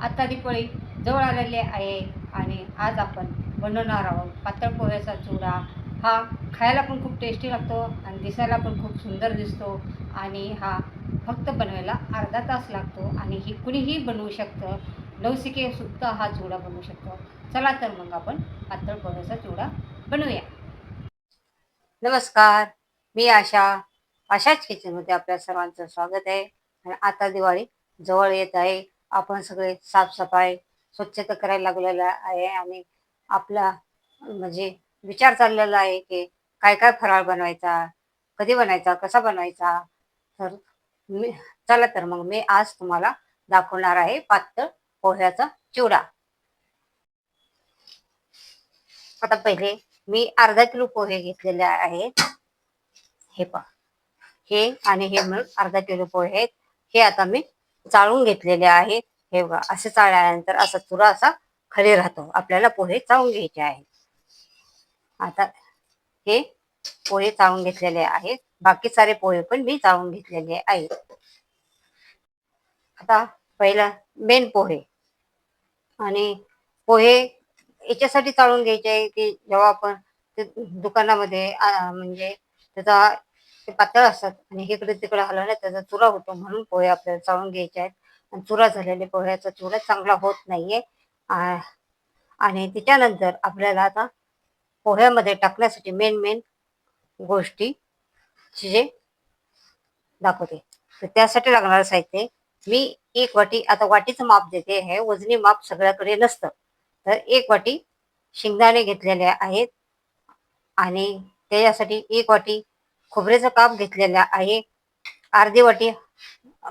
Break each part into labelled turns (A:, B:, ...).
A: आता दिवाळी जवळ आलेली आहे आणि आज आपण बनवणार आहोत पातळ पोह्याचा चुडा. हा खायला पण खूप टेस्टी लागतो आणि दिसायला पण खूप सुंदर दिसतो आणि हा फक्त बनवायला अर्धा तास लागतो आणि ही कुणीही बनवू शकतं. नवशिके सुद्धा हा चुडा बनवू शकतो. चला तर मग आपण पातळ पोह्याचा चुडा बनवूया. नमस्कार मी आशा. आशाच किचनमध्ये आपल्या सर्वांचं स्वागत आहे. आणि आता दिवाळी जवळ येत आहे. आपण सगळे साफसफाई स्वच्छता करायला लागलेला आहे आणि आपला म्हणजे विचार चाललेला आहे की काय काय फराळ बनवायचा कधी बनवायचा कसा बनवायचा? तर मी चला तर मग मी आज तुम्हाला दाखवणार आहे पातळ पोह्याचा चिवडा. आता पहिले मी अर्धा किलो पोहे घेतलेले आहेत. हे पहा. हे आणि हे म्हणून अर्धा किलो पोहे आहेत. हे आता मी चाळून घेतलेले आहेत हे बघा असे चाळल्यानंतर असा चुरा असा खाली राहतो. आपल्याला पोहे चाळून घ्यायचे आहेत. आता हे पोहे चाळून घेतलेले आहेत. बाकी सारे पोहे पण मी चाळून घेतलेले आहेत. आता पहिला मेन पोहे. आणि पोहे याच्यासाठी चाळून घ्यायचे आहे की जेव्हा आपण दुकानामध्ये म्हणजे त्याचा ते पातळ असतात. आणि इकडे तिकडे हलवण्यात त्याचा चुरा होतो म्हणून पोहे आपल्याला चाळून घ्यायचे आहेत. आणि चुरा झालेले पोह्याचा चुरा चांगला होत नाहीये. आणि त्याच्यानंतर आपल्याला आता पोह्यामध्ये टाकण्यासाठी मेन मेन गोष्टी जे दाखवते. तर त्यासाठी लागणारं साहित्य मी एक वाटी आता वाटीचं माप देते हे वजनी माप सगळ्याकडे नसतं. तर एक वाटी शेंगदाणे घेतलेले आहेत. आणि त्याच्यासाठी एक वाटी खोबऱ्याचा काप घेतलेला आहे. अर्धी वाटी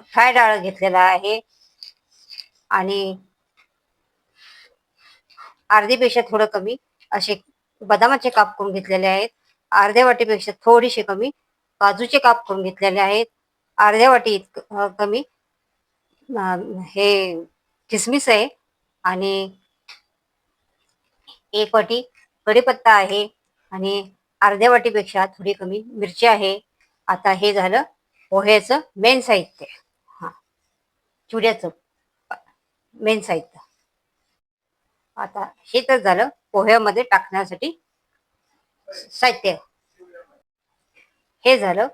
A: फ्राय डाळ घेतलेला आहे. आणि अर्धीपेक्षा थोडं कमी असे बदामाचे काप करून घेतलेले आहेत. अर्ध्या वाटीपेक्षा थोडीशी कमी काजूचे काप करून घेतलेले आहेत. अर्ध्या वाटी इतकं कमी हे किसमिस आहे. आणि एक वाटी कढीपत्ता आहे. आणि अर्ध्या वाटीपेक्षा थोडी कमी मिरची आहे. आता हे झालं पोह्याचं मेन साहित्य. हा. चुड्याचं मेन साहित्य. आता हे तर झालं पोह्यामध्ये टाकण्यासाठी साहित्य. हे झालं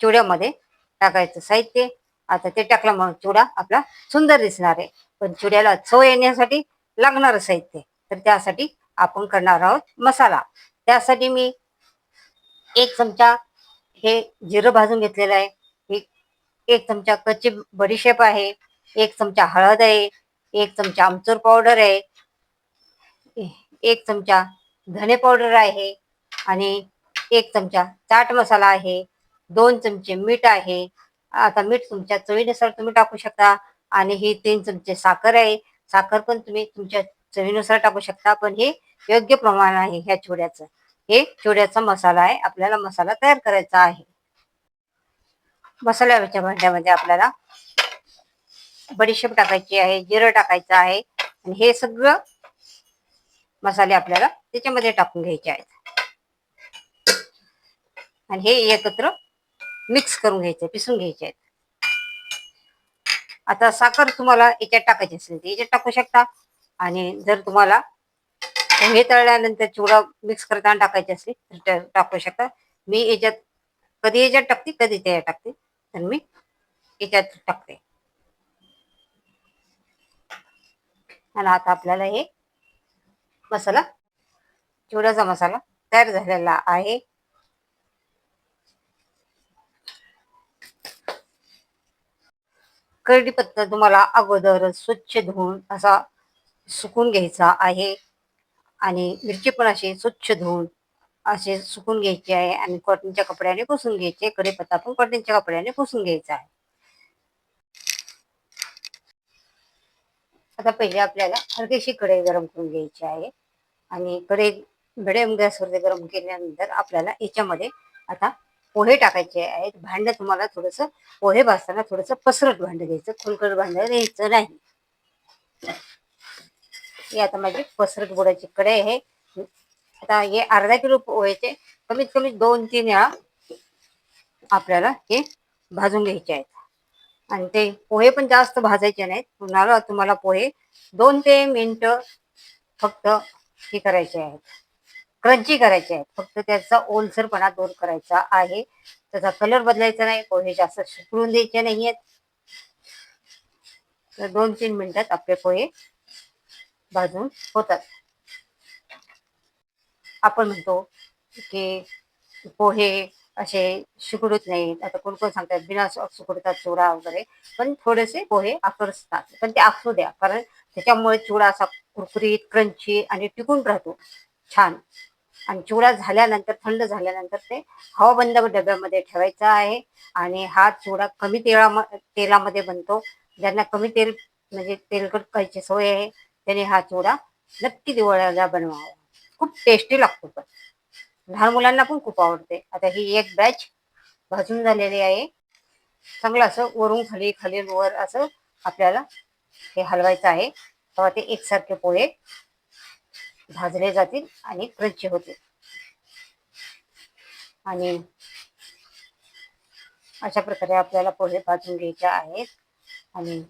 A: चिवड्यामध्ये टाकायचं साहित्य. आता ते टाकलं म्हणून चिवडा आपला सुंदर दिसणार आहे. पण चिवड्याला चव येण्यासाठी लागणार साहित्य. तर त्यासाठी आपण करणार आहोत मसाला. त्यासाठी मी एक चमचा हे जिरं भाजून घेतलेलं आहे. एक एक चमचा कच्ची बडीशेप आहे. एक चमचा हळद आहे. एक चमचा आमचूर पावडर आहे. एक चमचा धने पावडर आहे आणि एक चमचा चाट मसाला आहे. दोन चमचे मीठ आहे. आता मीठ तुमच्या चवीनुसार तुम्ही टाकू शकता आणि ही तीन चमचे साखर आहे. साखर पण तुम्ही तुमच्या चवीनुसार टाकू शकता पण हे योग्य प्रमाण आहे ह्या चिवड्याचं हे चिवड्याचा मसाला आहे. आपल्याला मसाला तयार करायचा आहे. मसाल्याच्या भांड्यामध्ये आपल्याला बडीशेप टाकायची आहे जिरं टाकायचं आहे आणि हे सगळं मसाले आपल्याला त्याच्यामध्ये टाकून घ्यायचे आहेत. आणि हे एकत्र मिक्स करून घ्यायचे पिसून घ्यायचे आहेत. आता साखर तुम्हाला याच्यात टाकायची असेल तर याच्यात टाकू शकता. आणि जर तुम्हाला हे तळल्यानंतर चिवडा मिक्स करताना टाकायची असेल तर टाकू शकता. मी याच्यात कधी याच्यात टाकते कधी त्याच्यात टाकते. तर मी याच्यात टाकते. आणि आता आपल्याला हे मसाला चिवड्याचा मसाला तयार झालेला आहे. कढीपत्ता तुम्हाला अगोदर स्वच्छ धुवून असा सुकून घ्यायचा आहे. आणि मिरची पण अशी स्वच्छ धुवून असे सुकून घ्यायचे आहे आणि कॉटनच्या कपड्याने पुसून घ्यायचे कढीपत्ता पण कॉटनच्या कपड्याने पुसून घ्यायचा आहे. आता पहिले आपल्याला हलकीशी कढई गरम करून घ्यायची आहे. आणि कढई मिडियम गॅसवरती गरम केल्यानंतर आपल्याला याच्यामध्ये आता पोहे टाकायचे आहेत. भांडं तुम्हाला थोडंसं पोहे भाजताना थोडंसं पसरट भांडं घ्यायचं. खोलकर भांडं घ्यायचं नाही. ही आता माझी पसरत बुडाची कढई आहे. आता हे अर्धा किलो पोह्याचे कमीत कमी दोन तीन वेळा आपल्याला हे भाजून घ्यायचे आहेत. आणि ते पोहे पण जास्त भाजायचे नाहीत. पुन्हा तुम्हाला पोहे दोन ते मिनटं फक्त हे करायचे आहेत. क्रंची करायचे आहेत. फक्त त्याचा ओलसरपणा दूर करायचा आहे. त्याचा कलर बदलायचा नाही. पोहे जास्त सुकळून द्यायचे नाही आहेत तर दोन तीन मिनिटात आपले पोहे भाजून होतात. आपण म्हणतो की पोहे असे सुकडत नाहीत. आता कोण कोण सांगतात बिना सुकडतात चुडा वगैरे. पण थोडेसे पोहे आकर्षतात. पण ते आखू द्या. कारण त्याच्यामुळे चुडा असा कुरकुरीत क्रंची आणि टिकून राहतो. छान. आणि चुडा झाल्यानंतर थंड झाल्यानंतर ते हवाबंद डब्यामध्ये ठेवायचा आहे. आणि हा चुडा कमी तेळा तेलामध्ये बनतो. ज्यांना कमी तेल म्हणजे तेलकट खायची सोय आहे त्याने हा चिवडा नक्की दिवाळीला बनवावा. खूप टेस्टी लागतो पण. लहान मुलांना पण खूप आवडते. आता ही एक बॅच भाजून झालेली आहे. चांगलं असं वरून खाली खाली वर असं आपल्याला हे हलवायचं आहे. तेव्हा ते एकसारखे पोहे भाजले जातील आणि क्रंची होतील. आणि अशा प्रकारे आपल्याला पोहे भाजून घ्यायचे आहेत. आणि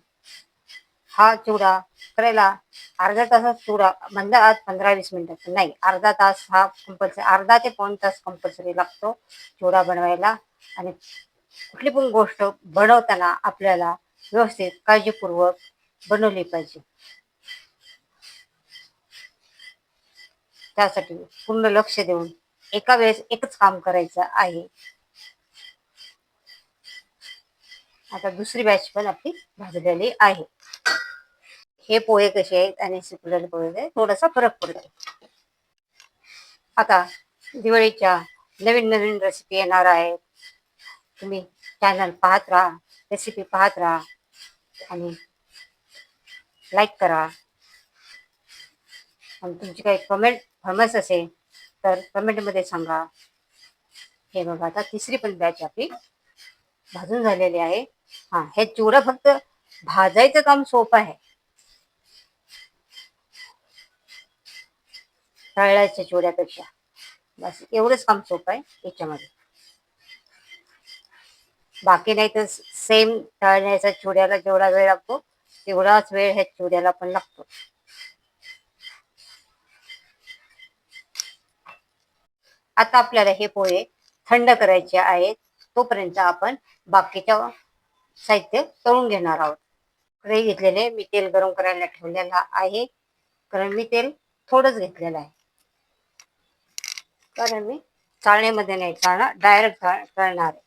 A: हा चिवडा करायला अर्धा तासात सोडा म्हणजे आज पंधरा वीस मिनिटात नाही अर्धा तास हा कंपल्सरी अर्धा ते पाऊन तास कंपल्सरी लागतो चिवडा बनवायला. आणि कुठली पण गोष्ट बनवताना आपल्याला व्यवस्थित काळजीपूर्वक बनवली पाहिजे. त्यासाठी पूर्ण लक्ष देऊन एका वेळेस एकच काम करायचं आहे. आता दुसरी बॅच पण आपली भाजलेली आहे. हे पोहे कसे आहेत आणि सुकलेले पोहे थोडासा फरक पडतो आता दिवाळीच्या नवीन नवीन रेसिपी येणार आहेत. तुम्ही चॅनल पाहत राहा रेसिपी पाहत राहा आणि लाईक करा. आणि तुमची काही कमेंट फॉर्मस असेल तर कमेंटमध्ये सांगा. हे बघा आता तिसरी पण बॅच आपली भाजून झालेली आहे. हा हे चिवडं फक्त भाजायचं काम सोपं आहे. तळल्याच्या चिवड्यापेक्षा बस एवढंच काम सोपं आहे याच्यामध्ये. बाकी नाही तर सेम तळण्याचा चिवड्याला जेवढा वेळ लागतो तेवढाच वेळ ह्या चिवड्याला पण लागतो. आता आपल्याला हे पोहे थंड करायचे आहेत तोपर्यंत आपण बाकीच्या साहित्य तळून घेणार आहोत. कढई घेतलेले मी तेल गरम करायला ठेवलेला आहे. कारण मी तेल थोडंच घेतलेलं आहे. कारण मी चाळणीमध्ये नाही चाळणार डायरेक्ट तळणार आहे.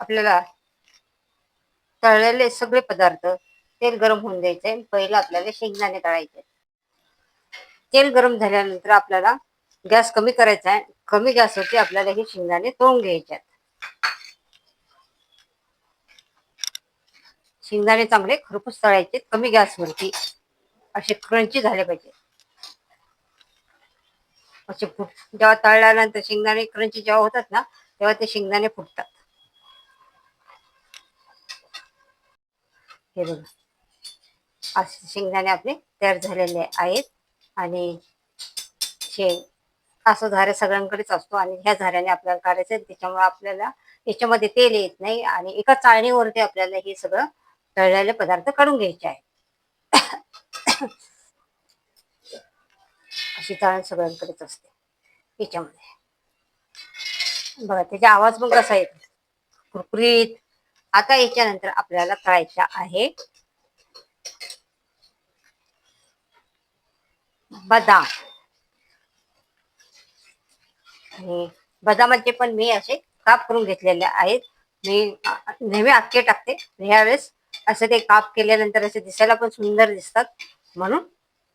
A: आपल्याला तळलेले सगळे पदार्थ तेल गरम होऊन द्यायचे पहिलं आपल्याला शेंगदाणे तळायचे. तेल गरम झाल्यानंतर आपल्याला गॅस कमी करायचा आहे. कमी गॅसवरती आपल्याला हे शेंगदाणे तळून घ्यायचे शेंगदाणे चांगले खरपूस तळायचे कमी गॅसवरती. असे क्रंची झाले पाहिजे. असे फुट जेव्हा तळल्यानंतर शेंगदाणे क्रंची जेव्हा होतात ना तेव्हा ते शेंगदाणे फुटतात. हे बघा. असे शेंगदाणे आपले तयार झालेले आहेत. आणि शेंग असं झारे सगळ्यांकडेच असतो आणि ह्या झाऱ्याने आपल्याला काढायचं त्याच्यामुळे आपल्याला याच्यामध्ये तेल येत नाही आणि एका चाळणीवरती आपल्याला हे सगळं तळलेले पदार्थ काढून घ्यायचे आहे अशी चाळण सगळ्यांकडेच असते. याच्यामध्ये. बघा त्याचा आवाज पण कसा येतो? कुरकुरीत. आता याच्यानंतर आपल्याला करायचा आहे बदाम. आणि बदामाचे पण मी असे काप करून घेतलेले आहेत. मी नेहमी आखे टाकते. ह्यावेळेस असं ते काप केल्यानंतर असे दिसायला पण सुंदर दिसतात. म्हणून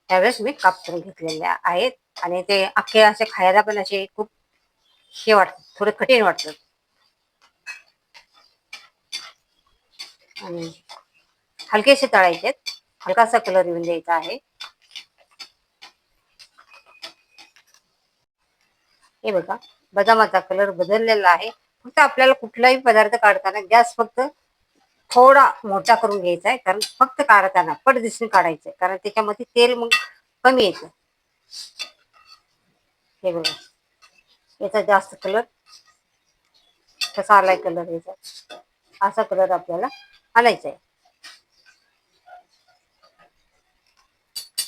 A: त्यावेळेस मी काप करून घेतलेले आहेत. आणि ते अख्खे असे खायला पण असे खूप हे वाटतात. थोडे कठीण वाटतात. आणि हलकेसे तळायचे हलकासा कलर येऊन द्यायचा आहे. हे बघा बदामाचा कलर बदललेला आहे. फक्त आपल्याला कुठलाही पदार्थ काढताना गॅस फक्त थोडा मोठा करून घ्यायचा आहे. कारण फक्त काढताना पटदिसून काढायचं आहे. कारण त्याच्यामध्ये तेल मग कमी येतं. हे बघा. याचा जास्त कलर कसा आलाय कलर याचा. असा कलर आपल्याला आणायचा आहे.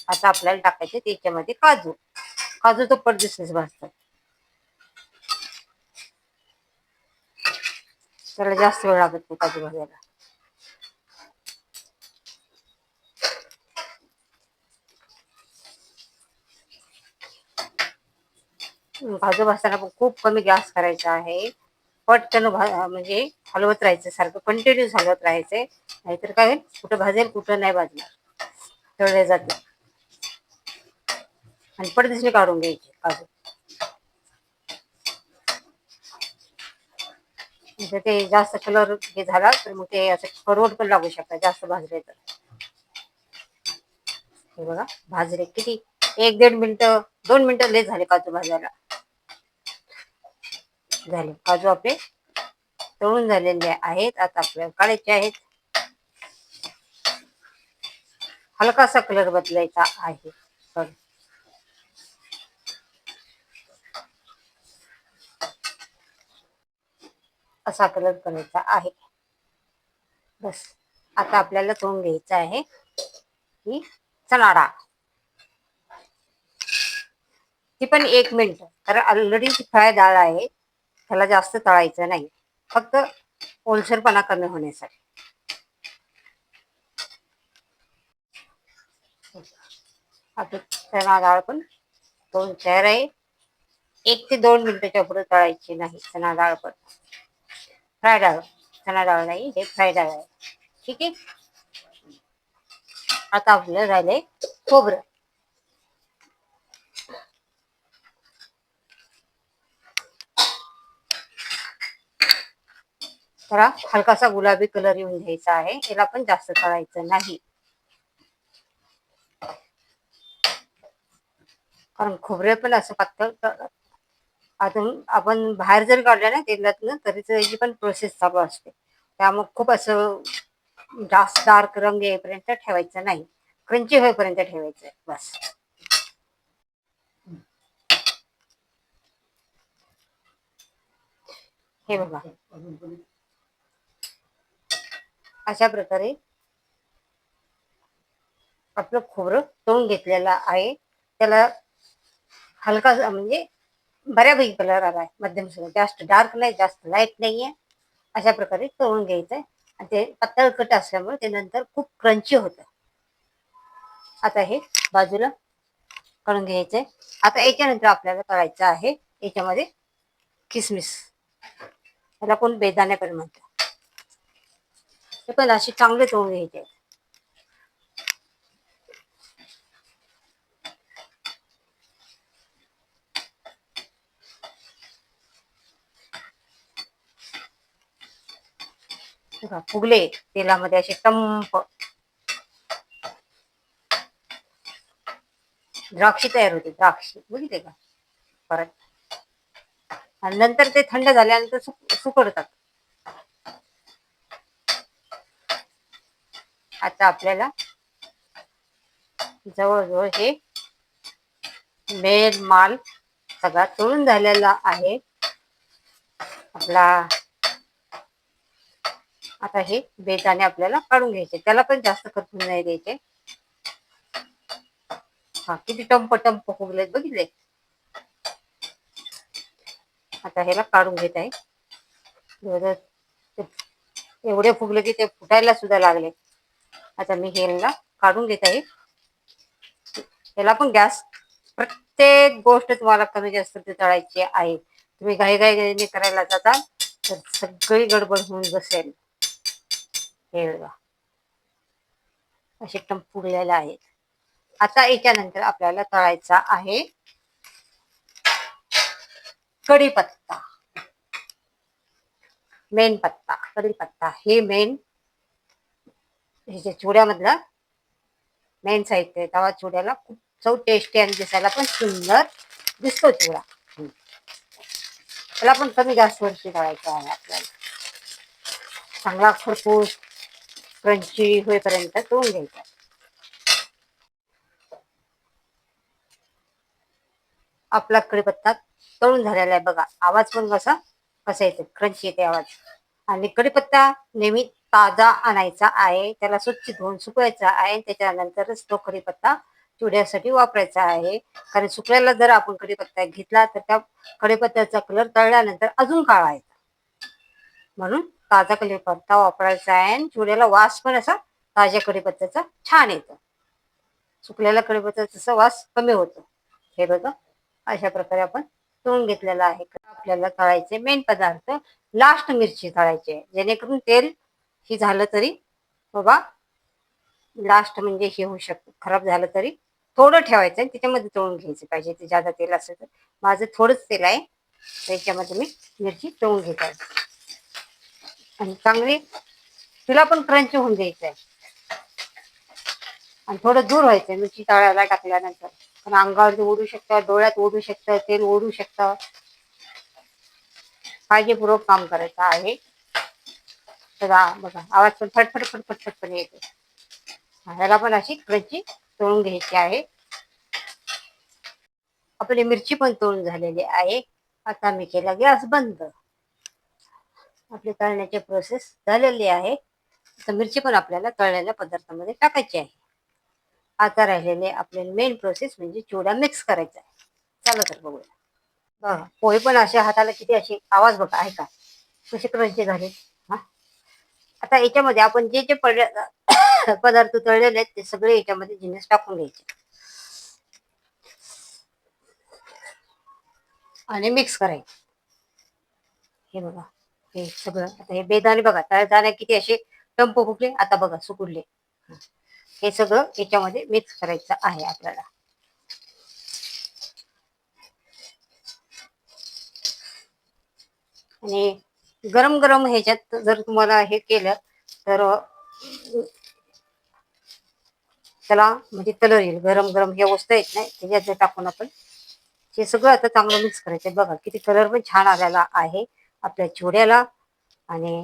A: आता आपल्याला टाकायचे त्याच्यामध्ये काजू. काजू तो पटदिसूनच भाजतात. त्याला जास्त वेळ लागत नाही काजू भाजायला. काजू भाजताना पण खूप कमी गॅस करायचा आहे. पटकन भा म्हणजे हलवत राहायचं सारखं कंटिन्यूस हलवत राहायचंय नाहीतर काय होईल? कुठं भाजेल कुठं नाही भाजणार. तळले जाते आणि पडदिसने काढून घ्यायचे काजू. जर ते जास्त कलर हे झाला तर मग ते असं परवड पण लागू शकतात जास्त भाजले तर. हे बघा भाजले किती? एक दीड मिनिट दोन मिनिट लेट झाले काजू भाजायला. झाले. काजू आपले तळून झालेले आहेत आता आपल्याला काढायचे आहेत. हलकासा कलर बदलायचा आहे बघ. असा कलर करायचा आहे. बस आता आपल्याला तोंड घ्यायचं आहे ही चणा डाळ ती पण एक मिनिट कारण ऑलरेडी ती फळ डाळ आहे त्याला जास्त तळायचं नाही. फक्त ओलसरपणा कमी होण्यासाठी. आता चणा डाळ पण दोन तयार आहे. एक ते दोन मिनिटाच्या पुढे तळायची नाही चणा डाळ पण. फ्राय डाळ चणा डाळ नाही हे फ्राय डाळ आहे. ठीक आहे? आता आपलं राहिलंय खोबरं. थोडा हलकासा गुलाबी कलर येऊन घ्यायचा आहे. याला पण जास्त तळायचं नाही. कारण खोबरे पण असं पातळ अजून आपण बाहेर जर काढलं ना तेलातनं तरी त्याची पण प्रोसेस चालू असते. त्यामुळे खूप असं जास्त डार्क रंग येईपर्यंत ठेवायचं नाही. क्रंची होईपर्यंत ठेवायचं बस. हे बघा. अशा प्रकारे आपलं खोबरं तळून घेतलेलं आहे. त्याला हलका म्हणजे बऱ्यापैकी कलर आला आहे मध्यम सुरू. जास्त डार्क नाही जास्त लाइट नाही आहे अशा प्रकारे तळून घ्यायचंय. आणि ते पातळ कट असल्यामुळे ते नंतर खूप क्रंची होतं. आता हे बाजूला काढून घ्यायचंय. आता याच्यानंतर आपल्याला करायचं आहे याच्यामध्ये किसमिस. त्याला कोण बेदाणे पण म्हणतात ते पण असे चांगले तळून घ्यायचे बघा, फुगले तेलामध्ये असे टंप द्राक्षी तयार होते द्राक्षी. बघितले का? परत. आणि नंतर ते थंड झाल्यानंतर सुक सुकडतात. आता आपल्याला जवळजवळ हे मेन माल सगळा तळून झालेला आहे. आपला आता हे बेताने आपल्याला काढून घ्यायचे. त्याला पण जास्त करपून नाही द्यायचे. हा किती टंप टंप फुगलेत बघितले? आता ह्याला काढून घेत आहे. एवढे फुगले की ते फुटायला सुद्धा लागले. आता मी ह्याला काढून घेत आहे. याला पण गॅस प्रत्येक गोष्ट तुम्हाला कमी जास्त ते तळायची आहे. तुम्ही घाई घाई घाईने करायला जाता तर सगळी गडबड होऊन बसेल. हे बघा असे टंप फुगलेले आहेत. आता याच्यानंतर आपल्याला तळायचा आहे कढीपत्ता. मेन पत्ता कढीपत्ता. हे मेन ह्याच्या चुड्यामधला मेन साहित्य आहे. तवा चुड्याला खूप चव टेस्टी आणि दिसायला पण सुंदर दिसतो चुडा. त्याला पण कमी गॅस वर्षी तळायचा आहे आपल्याला. चांगला खरपूस क्रंची होईपर्यंत तळून घ्यायचा. आपला कढीपत्ता तळून झालेला आहे बघा. आवाज पण कसा कसा येते? क्रंची येते आवाज. आणि कढीपत्ता नेहमी ताजा आणायचा आहे त्याला स्वच्छ धुवून सुकवायचा आहे त्याच्यानंतरच तो कढीपत्ता चुड्यासाठी वापरायचा आहे. कारण सुकल्याला जर आपण कढीपत्ता घेतला तर त्या कढीपत्त्याचा कलर तळल्यानंतर अजून काळा येतो. म्हणून ताजा कढीपत्ता वापरायचा आहे आणि चुड्याला वास पण असा ताज्या कढीपत्त्याचा छान येतो. सुकलेला कढीपत्त्याचा वास कमी होतो. हे बघा अशा प्रकारे आपण तळून घेतलेला आहे. आपल्याला तळायचे मेन पदार्थ लास्ट मिरची तळायची आहे. जेणेकरून तेल ही झालं तरी बाबा लास्ट म्हणजे हे होऊ शकतं. खराब झालं तरी थोडं ठेवायचं आणि त्याच्यामध्ये तळून घ्यायचं पाहिजे. ते जादा तेल असेल तर. माझं थोडंच तेल आहे. त्याच्यामध्ये मी मिरची तळून घेत आहे. आणि चांगली तिला पण क्रंच होऊन द्यायचं आहे आणि थोडं दूर व्हायचं मिरची तळायला टाकल्यानंतर. पण अंगावरती ओढू शकतं डोळ्यात ओढू शकतं तेल ओढू शकतं. काळजीपूर्वक काम करायचं आहे. तर बघा आवाज पण फटफट फटफट फटफट येते ह्याला पण अशी क्रंची तळून घ्यायची आहे. आपली मिरची पण तळून झालेली आहे. आता मी केला गॅस बंद. आपली तळण्याची प्रोसेस झालेली आहे. आता मिरची पण आपल्याला तळलेल्या पदार्थामध्ये टाकायची आहे. आता राहिलेले आपले मेन प्रोसेस म्हणजे चिवडा मिक्स करायचा आहे. चला तर बघूया. बघा पोहे पण असे हाताला किती अशी आवाज बघा आहे का कसे क्रंची झाले. हा? आता याच्यामध्ये आपण जे जे पडले पदार्थ तळलेले आहेत ते सगळे याच्यामध्ये जिन्नस टाकून घ्यायचे. आणि मिक्स करायचे. हे बघा. हे सगळं. आता हे बेदाणे बघा तळदाणे किती असे टंप फुकले आता बघा सुकुडले हे. सगळं याच्यामध्ये मिक्स करायचं आहे आपल्याला. आणि गरम गरम ह्याच्यात जर तुम्हाला हे केलं तर त्याला म्हणजे कलर येईल. गरम गरम ह्या वस्तू येत नाही त्याच्यात टाकून आपण हे सगळं आता चांगलं मिक्स करायचं बघा किती कलर पण छान आलेला आहे. आपल्या चिवड्याला. आणि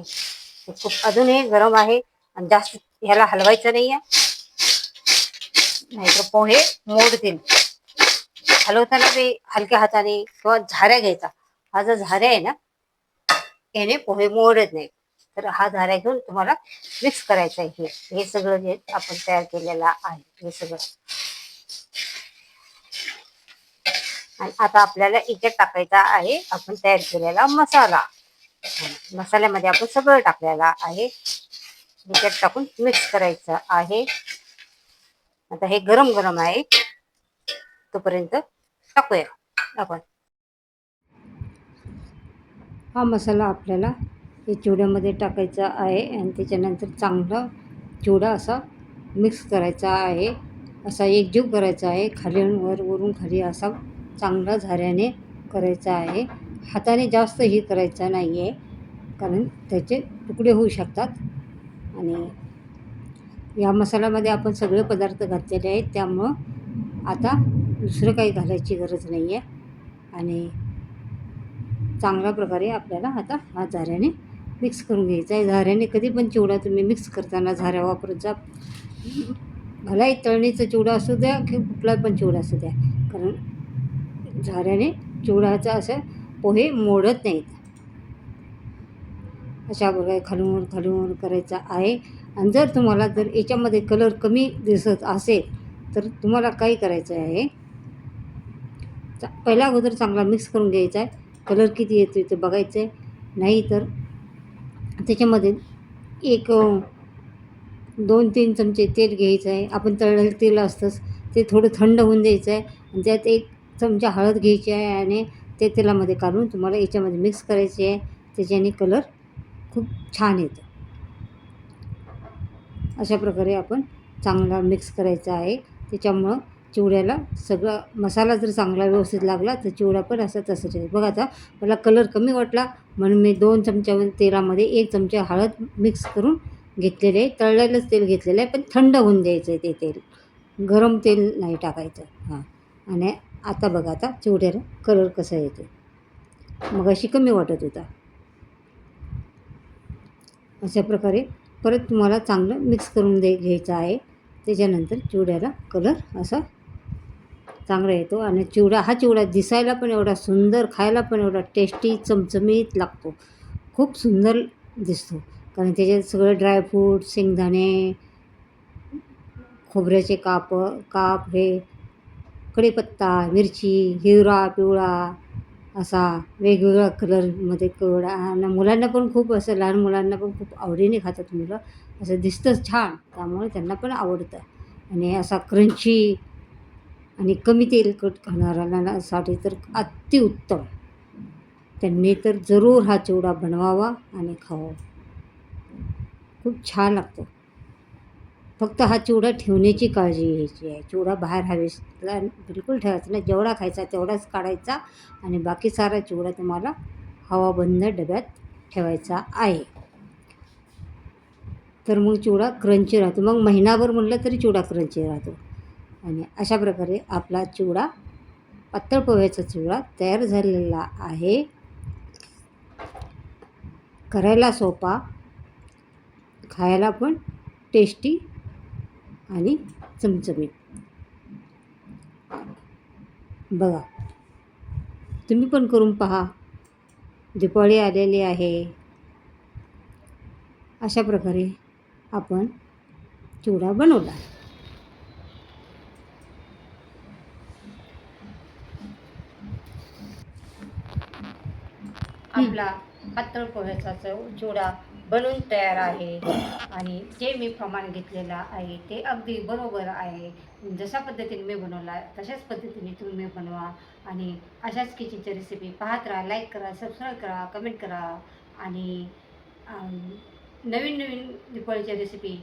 A: खूप अजूनही गरम आहे. आणि जास्त ह्याला हलवायचं नाही आहे नाहीतर पोहे मोडतील. हलवताना बी हलक्या हाताने किंवा झाऱ्या घ्यायचा. हा जो झाऱ्या आहे ना याने पोहे मोडत नाही तर हा झाऱ्या घेऊन तुम्हाला मिक्स करायचा आहे. हे हे सगळं जे आपण तयार केलेलं आहे हे सगळं. आणि आता आपल्याला इथे टाकायचा आहे आपण तयार केलेला मसाला. मसाल्यामध्ये आपण सगळं टाकलेला आहे. इथे टाकून मिक्स करायचं आहे. आता हे गरम गरम आहे. तोपर्यंत टाकूया आपण. हा मसाला आपल्याला हे चिवड्यामध्ये टाकायचा आहे आणि त्याच्यानंतर चांगला चिवडा असा मिक्स करायचा आहे. असा एकजीव करायचा आहे. खालीवर वर वरून खाली असा चांगला झाऱ्याने करायचा आहे. हाताने जास्त हे करायचा नाही आहे कारण त्याचे तुकडे होऊ शकतात. आणि या मसाल्यामध्ये आपण सगळे पदार्थ घातलेले आहेत त्यामुळं आता दुसरं काही घालायची गरज नाही आहे आणि चांगल्या प्रकारे आपल्याला आता हा झाऱ्याने मिक्स करून घ्यायचा आहे. झाऱ्याने कधी पण चिवडा तुम्ही मिक्स करताना झाऱ्या वापरत जा. भलाही तळणीचा चिवडा असू द्या की कुठला पण चिवडा असू द्या. कारण झाऱ्याने चिवडाचा असं पोहे मोडत नाहीत. अशा प्रकारे खालून खालून करायचा आहे. आणि जर तुम्हाला जर याच्यामध्ये कलर कमी दिसत असेल तर तुम्हाला काय करायचं आहे? चा पहिला अगोदर चांगला मिक्स करून घ्यायचा आहे. कलर किती येतो ते बघायचं आहे नाही तर त्याच्यामध्ये एक दोन तीन चमचे तेल घ्यायचं आहे. आपण तळलेलं तेल असतंच ते थोडं थंड होऊन द्यायचं आहे. आणि त्यात एक चमचा हळद घ्यायची आहे आणि ते तेलामध्ये काढून तुम्हाला याच्यामध्ये मिक्स करायचे आहे. त्याच्याने कलर खूप छान येतो. अशा प्रकारे आपण चांगला मिक्स करायचा आहे. त्याच्यामुळं चिवड्याला सगळं मसाला जर चांगला व्यवस्थित लागला तर चिवडा पण असं तसंच आहे बघा आता मला कलर कमी वाटला म्हणून मी दोन चमच्या तेलामध्ये एक चमचा हळद मिक्स करून घेतलेले आहे. तळलेलंच तेल घेतलेलं आहे पण थंड होऊन द्यायचं आहे ते तेल. गरम तेल नाही टाकायचं. हां. आणि आता बघा आता चिवड्याला कलर कसा येतो मग अशी कमी वाटत होता. अशा प्रकारे परत तुम्हाला चांगलं मिक्स करून दे घ्यायचं आहे. त्याच्यानंतर चिवड्याला कलर असा चांगला येतो आणि चिवडा हा चिवडा दिसायला पण एवढा सुंदर खायला पण एवढा टेस्टी चमचमीत लागतो. खूप सुंदर दिसतो. कारण त्याच्यात सगळं ड्रायफ्रूट शेंगदाणे खोबऱ्याचे काप काप हे कढीपत्ता मिरची हिवरा पिवळा असा वेगवेगळ्या कलरमध्ये कवडा आणि मुलांना पण खूप असं लहान मुलांना पण खूप आवडीने खातात मुलं. असं दिसतंच छान त्यामुळे त्यांना पण आवडतं. आणि असा क्रंची आणि कमी तेलकट खाणाऱ्यांसाठी तर अतिउत्तम. त्यांनी तर जरूर हा चिवडा बनवावा आणि खावा. खूप छान लागतो. फक्त हा चिवडा ठेवण्याची काळजी घ्यायची आहे. चिवडा बाहेर हवेला बिलकुल ठेवायचा नाही. जेवढा खायचा तेवढाच काढायचा आणि बाकी सारा चिवडा तुम्हाला हवाबंद डब्यात ठेवायचा आहे. तर मग चिवडा क्रंची राहतो. मग महिनाभर म्हटलं तरी चिवडा क्रंची राहतो. आणि अशा प्रकारे आपला चिवडा पातळ पोह्याचा चिवडा तयार झालेला आहे. करायला सोपा खायला पण टेस्टी आणि चमचमीत बघा तुम्ही पण करून पहा. दिपाळी आलेली आहे. अशा प्रकारे आपण चिवडा बनवला. आपला पातळ पोह्याचा चव चिवडा बनून तयार आहे. आणि जे मी प्रमाण घेतलेलं आहे ते अगदी बरोबर आहे. जशा पद्धतीने मी बनवला तशाच पद्धतीने तुम्ही बनवा. आणि अशाच किचनच्या रेसिपी पाहत राहा लाईक करा सबस्क्राईब करा कमेंट करा. आणि नवीन नवीन दिपाळीच्या रेसिपी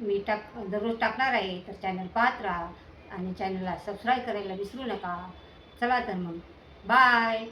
A: मी टाक दररोज टाकणार आहे. तर चॅनल पाहत राहा. आणि चॅनलला सबस्क्राईब करायला विसरू नका. चला तर मग. बाय